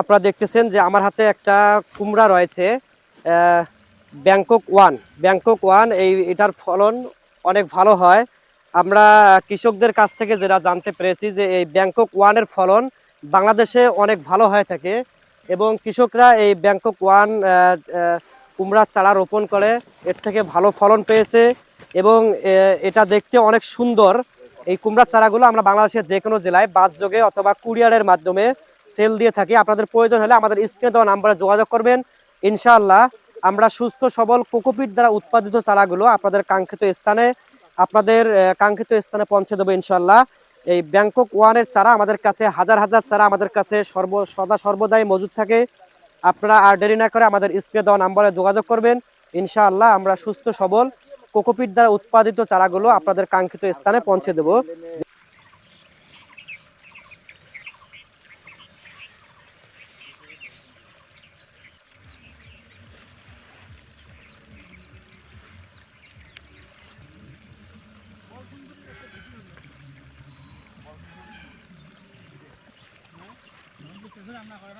আপনারা দেখতেছেন যে আমার হাতে একটা কুমড়া রয়েছে ব্যাংকক ওয়ান। ব্যাংকক ওয়ান, এই, এটার ফলন অনেক ভালো হয়। আমরা কৃষকদের কাছ থেকে যেটা জানতে পেরেছি যে এই ব্যাংকক ওয়ানের ফলন বাংলাদেশে অনেক ভালো হয়ে থাকে এবং কৃষকরা এই ব্যাংকক ওয়ান কুমড়ার চারা রোপণ করে, এর থেকে ভালো ফলন পেয়েছে এবং এটা দেখতে অনেক সুন্দর। এই কুমড়ার চারাগুলো আমরা বাংলাদেশের যে কোনো জেলায় বাস যোগে অথবা কুরিয়ারের মাধ্যমে সেল দিয়ে থাকি। আপনাদের প্রয়োজন হলে আমাদের স্ক্রিনে দেওয়া নাম্বারে যোগাযোগ করবেন। ইনশাআল্লাহ আমরা সুস্থ, সবল কোকোপিট দ্বারা উৎপাদিত চারাগুলো আপনাদের কাঙ্ক্ষিত স্থানে, আপনাদের কাঙ্ক্ষিত স্থানে পৌঁছে দেবো ইনশাআল্লাহ। এই ব্যাংকক ওয়ানের চারা আমাদের কাছে, হাজার হাজার চারা আমাদের কাছে সর্ব, সদা সর্বদাই মজুদ থাকে। আপনারা আর দেরি না করে আমাদের স্ক্রিনে দেওয়া নাম্বারে যোগাযোগ করবেন। ইনশাআল্লাহ আমরা সুস্থ, সবল কোকোপিট দ্বারা উৎপাদিত চারাগুলো আপনাদের কাঙ্ক্ষিত স্থানে পৌঁছে দেবো। রান্না করে